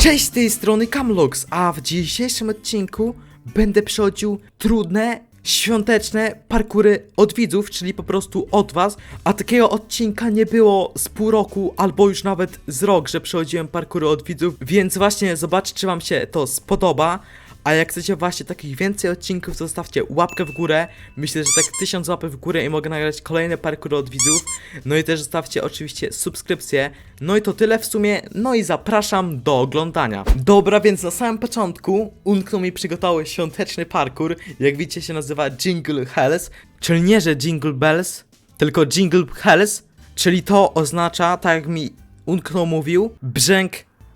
Cześć z tej strony Camlux, a w dzisiejszym odcinku będę przechodził trudne, świąteczne parkury od widzów, czyli po prostu od was, a takiego odcinka nie było z pół roku, albo już nawet z rok, że przechodziłem parkury od widzów, więc właśnie zobaczcie, czy wam się to spodoba. A jak chcecie właśnie takich więcej odcinków, zostawcie łapkę w górę. Myślę, że tak tysiąc łapek w górę i mogę nagrać kolejne parkury od widzów. No i też zostawcie oczywiście subskrypcję. No i to tyle w sumie. No i zapraszam do oglądania. Dobra, więc na samym początku umknął mi przygotowały świąteczny parkur. Jak widzicie się nazywa Jingle Hells. Czyli nie, że Jingle Bells, tylko Jingle Hells. Czyli to oznacza, tak jak mi Unknął mówił, brzęk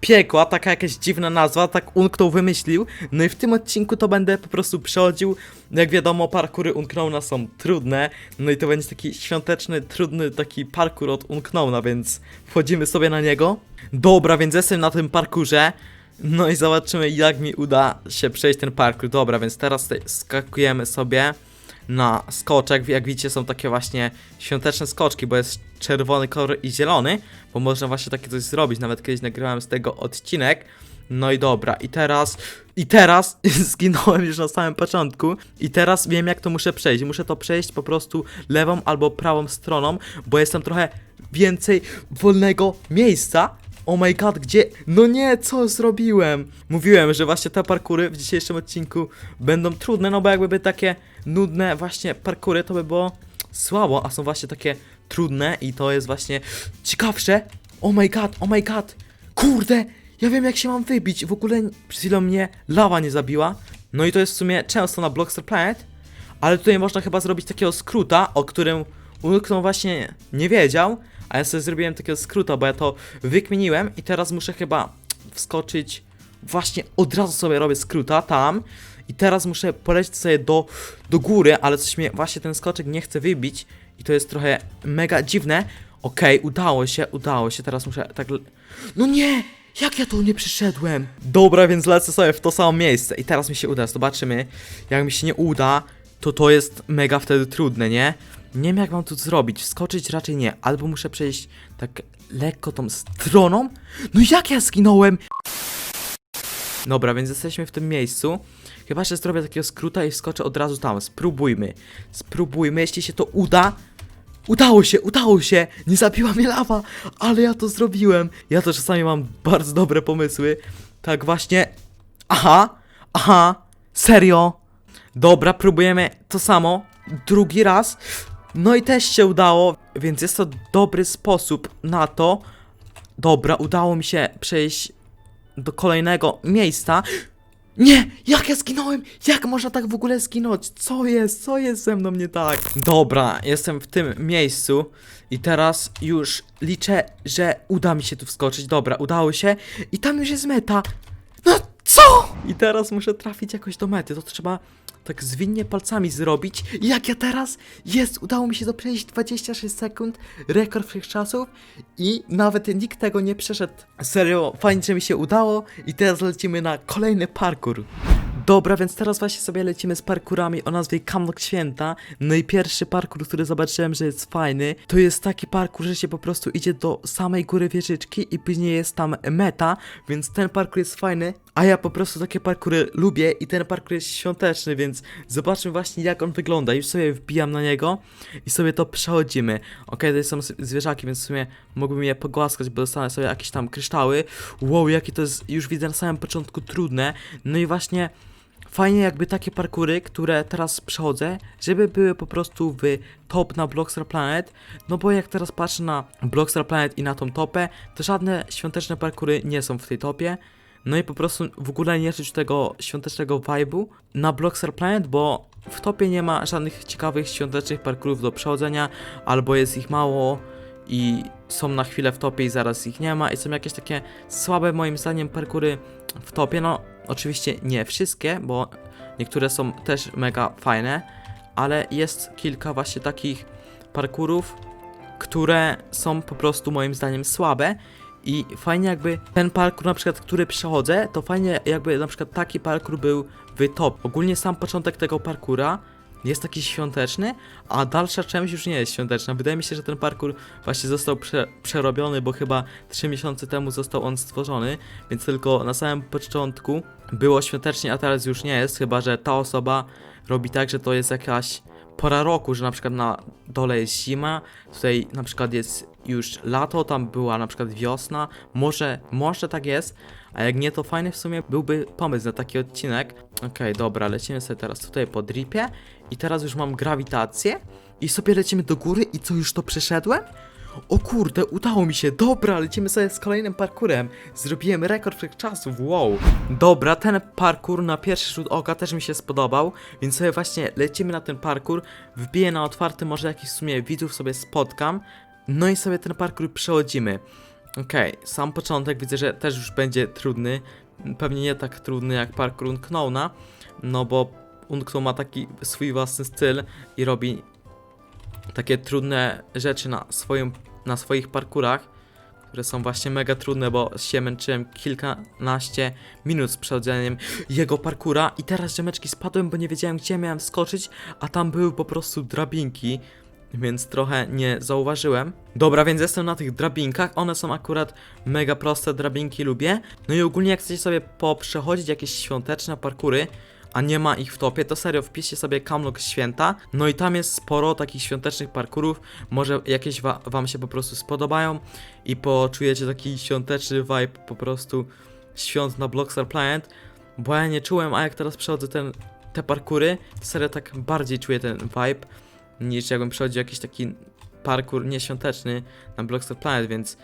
piekła, taka jakaś dziwna nazwa, tak Unknął wymyślił. No i w tym odcinku to będę po prostu przechodził. Jak wiadomo, parkury Unknowna są trudne. No i to będzie taki świąteczny, trudny taki parkur od Unknowna, więc wchodzimy sobie na niego. Dobra, więc jestem na tym parkurze. No i zobaczymy, jak mi uda się przejść ten parkur. Dobra, więc teraz skakujemy sobie na skoczek. Jak widzicie, są takie właśnie świąteczne skoczki, bo jest czerwony kolor i zielony, bo można właśnie takie coś zrobić. Nawet kiedyś nagrałem z tego odcinek. No i dobra, i teraz, i teraz zginąłem już na samym początku i teraz wiem jak to muszę przejść. Muszę to przejść po prostu lewą albo prawą stroną, bo jestem trochę więcej wolnego miejsca. Oh my god, gdzie? No nie, co zrobiłem? Mówiłem, że właśnie te parkury w dzisiejszym odcinku będą trudne, no bo jakby by takie nudne właśnie parkury, to by było słabo, a są właśnie takie trudne i to jest właśnie ciekawsze. Oh my god, oh my god. Kurde, ja wiem jak się mam wybić. W ogóle przed chwilą mnie lawa nie zabiła. No i to jest w sumie często na Blockster Planet, ale tutaj można chyba zrobić takiego skróta, o którym Unknął właśnie nie wiedział, a ja sobie zrobiłem takiego skróta, bo ja to wykminiłem i teraz muszę chyba wskoczyć właśnie od razu sobie robię skróta tam i teraz muszę polecieć sobie do, do góry, ale coś mnie właśnie ten skoczek nie chce wybić i to jest trochę mega dziwne. Okej, udało się, udało się, teraz muszę tak... No nie! Jak ja tu nie przyszedłem? Dobra, więc lecę sobie w to samo miejsce i teraz mi się uda, zobaczymy. Jak mi się nie uda, to to jest mega wtedy trudne, nie? Nie wiem jak mam tu zrobić, wskoczyć raczej nie, albo muszę przejść tak lekko tą stroną. No jak ja zginąłem? Dobra, więc jesteśmy w tym miejscu. Chyba, że zrobię takiego skróta i wskoczę od razu tam. Spróbujmy. Spróbujmy, jeśli się to uda. Udało się, udało się! Nie zabiła mnie lawa, ale ja to zrobiłem. Ja to czasami mam bardzo dobre pomysły. Tak właśnie. Aha, aha, serio. Dobra, próbujemy to samo. Drugi raz. No i też się udało, więc jest to dobry sposób na to. Dobra, udało mi się przejść do kolejnego miejsca. Nie! Jak ja zginąłem? Jak można tak w ogóle zginąć? Co jest? Co jest ze mną nie tak? Dobra, jestem w tym miejscu i teraz już liczę, że uda mi się tu wskoczyć. Dobra, udało się i tam już jest meta. No co? I teraz muszę trafić jakoś do mety. To trzeba tak zwinnie palcami zrobić. Jak ja teraz? Jest, udało mi się to przejść 26 sekund, rekord wszechczasów i nawet nikt tego nie przeszedł. Serio, fajnie, że mi się udało i teraz lecimy na kolejny parkour. Dobra, więc teraz właśnie sobie lecimy z parkurami o nazwie Kamlok Święta. No i pierwszy parkour, który zobaczyłem, że jest fajny, to jest taki parkour, że się po prostu idzie do samej góry wieżyczki i później jest tam meta, więc ten parkour jest fajny, a ja po prostu takie parkury lubię i ten parkour jest świąteczny, więc zobaczmy właśnie jak on wygląda. Już sobie wbijam na niego i sobie to przechodzimy. Okej, to są zwierzaki, więc w sumie mógłbym je pogłaskać, bo dostanę sobie jakieś tam kryształy. Wow, jakie to jest, już widzę na samym początku trudne. No i właśnie fajnie jakby takie parkury, które teraz przechodzę, żeby były po prostu w top na Blockstar Planet, no bo jak teraz patrzę na Blockstar Planet i na tą topę, to żadne świąteczne parkury nie są w tej topie. No i po prostu w ogóle nie czuć tego świątecznego vibe'u na Blockstar Planet, bo w topie nie ma żadnych ciekawych świątecznych parkurów do przechodzenia, albo jest ich mało i są na chwilę w topie i zaraz ich nie ma i są jakieś takie słabe moim zdaniem parkury w topie, no oczywiście nie wszystkie, bo niektóre są też mega fajne, ale jest kilka właśnie takich parkurów, które są po prostu moim zdaniem słabe i fajnie jakby ten parkour na przykład, który przechodzę, to fajnie jakby na przykład taki parkour był w top. Ogólnie sam początek tego parkura jest taki świąteczny, a dalsza część już nie jest świąteczna. Wydaje mi się, że ten parkour właśnie został prze, przerobiony, bo chyba 3 miesiące temu został on stworzony, więc tylko na samym początku było świątecznie, a teraz już nie jest, chyba że ta osoba robi tak, że to jest jakaś pora roku, że na przykład na dole jest zima, tutaj na przykład jest już lato, tam była na przykład wiosna, może, może tak jest, a jak nie, to fajny w sumie byłby pomysł na taki odcinek. Okej, dobra, lecimy sobie teraz tutaj po dripie i teraz już mam grawitację i sobie lecimy do góry i co, już to przeszedłem? O kurde, udało mi się, dobra, lecimy sobie z kolejnym parkurem. Zrobiłem rekord wszechczasów, wow. Dobra, ten parkour na pierwszy rzut oka też mi się spodobał, więc sobie właśnie lecimy na ten parkour, wbiję na otwarty, może jakiś w sumie widzów sobie spotkam, no i sobie ten parkour przechodzimy. Okej, sam początek widzę, że też już będzie trudny, pewnie nie tak trudny jak parkour Unknowna, no bo Unknown ma taki swój własny styl i robi takie trudne rzeczy na, swoim, na swoich parkurach, które są właśnie mega trudne, bo się męczyłem kilkanaście minut z przechodzeniem jego parkura i teraz ziomeczki spadłem, bo nie wiedziałem gdzie miałem skoczyć, a tam były po prostu drabinki, więc trochę nie zauważyłem. Dobra, więc jestem na tych drabinkach, one są akurat mega proste, drabinki lubię. No i ogólnie jak chcecie sobie poprzechodzić jakieś świąteczne parkury, a nie ma ich w topie, to serio wpiszcie sobie Kamlok Święta. No i tam jest sporo takich świątecznych parkurów. Może jakieś wa wam się po prostu spodobają i poczujecie taki świąteczny vibe po prostu świąt na Blockstar Planet. Bo ja nie czułem, a jak teraz przechodzę ten, te parkury, to serio tak bardziej czuję ten vibe niż jakbym przechodził jakiś taki parkour nieświąteczny na Blockstar Planet, więc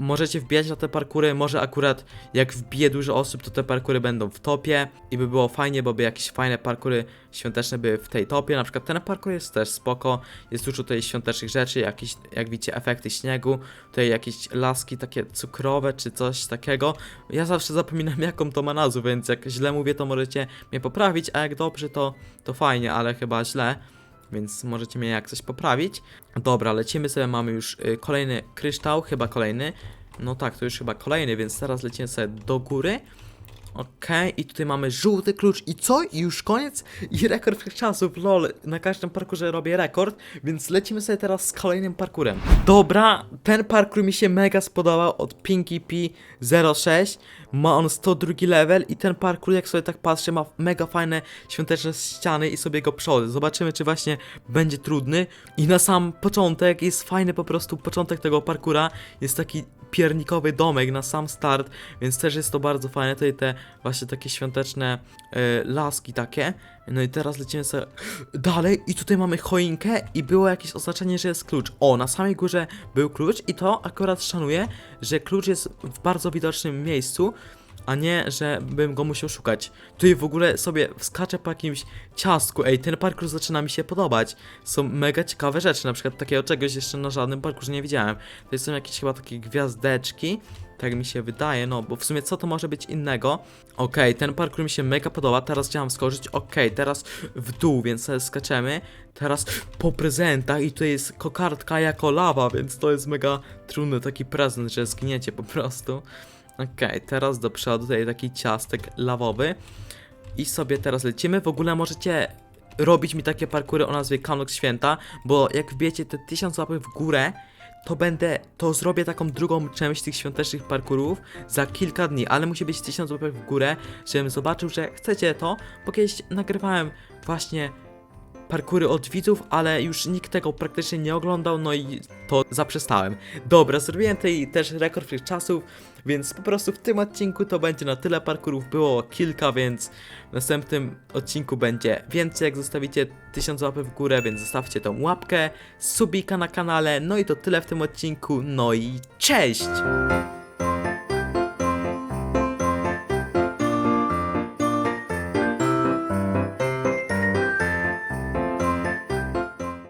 możecie wbijać na te parkury, może akurat jak wbije dużo osób, to te parkury będą w topie i by było fajnie, bo by jakieś fajne parkury świąteczne były w tej topie, na przykład ten parkour jest też spoko, jest dużo tutaj świątecznych rzeczy, jakieś, jak widzicie, efekty śniegu, tutaj jakieś laski takie cukrowe czy coś takiego. Ja zawsze zapominam jaką to ma nazwę, więc jak źle mówię, to możecie mnie poprawić, a jak dobrze, to, to fajnie, ale chyba źle więc możecie mnie jak coś poprawić. Dobra, lecimy sobie, mamy już y, kolejny kryształ, chyba kolejny. No tak, to już chyba kolejny, więc teraz lecimy sobie do góry. Okej, i tutaj mamy żółty klucz i co? I już koniec? I rekord wszechczasów, lol, na każdym parkurze robię rekord, więc lecimy sobie teraz z kolejnym parkurem. Dobra, ten parkur mi się mega spodobał od Pinky P06, ma on 102 level i ten parkur, jak sobie tak patrzę, ma mega fajne świąteczne ściany i sobie go przodzę. Zobaczymy, czy właśnie będzie trudny. I na sam początek jest fajny po prostu początek tego parkura, jest taki piernikowy domek na sam start, więc też jest to bardzo fajne. Tutaj te właśnie takie świąteczne e, laski takie. No i teraz lecimy sobie dalej i tutaj mamy choinkę i było jakieś oznaczenie, że jest klucz. O, na samej górze był klucz i to akurat szanuję, że klucz jest w bardzo widocznym miejscu, a nie, że bym go musiał szukać. Tutaj w ogóle sobie wskaczę po jakimś ciastku, ej, ten parkour zaczyna mi się podobać. Są mega ciekawe rzeczy, na przykład takiego czegoś jeszcze na żadnym parkurze nie widziałem. To są jakieś chyba takie gwiazdeczki, tak mi się wydaje, no bo w sumie co to może być innego? Okej, ten parkour mi się mega podoba, teraz chciałam skoczyć, okej, teraz w dół, więc skaczemy. Teraz po prezentach i tutaj jest kokardka jako lawa, więc to jest mega trudny taki prezent, że zgniecie po prostu. Okej, teraz do przodu tutaj taki ciastek lawowy. I sobie teraz lecimy. W ogóle możecie robić mi takie parkury o nazwie Kamlok Święta, bo jak wbijecie te 1000 łapek w górę, to będę, to zrobię taką drugą część tych świątecznych parkurów za kilka dni, ale musi być 1000 łapek w górę, żebym zobaczył, że chcecie to, bo kiedyś nagrywałem właśnie parkury od widzów, ale już nikt tego praktycznie nie oglądał, no i to zaprzestałem. Dobra, zrobiłem tutaj też rekord tych czasów, więc po prostu w tym odcinku to będzie na tyle parkurów, było kilka, więc w następnym odcinku będzie więcej, jak zostawicie 1000 łapek w górę, więc zostawcie tą łapkę, subika na kanale, no i to tyle w tym odcinku, no i cześć!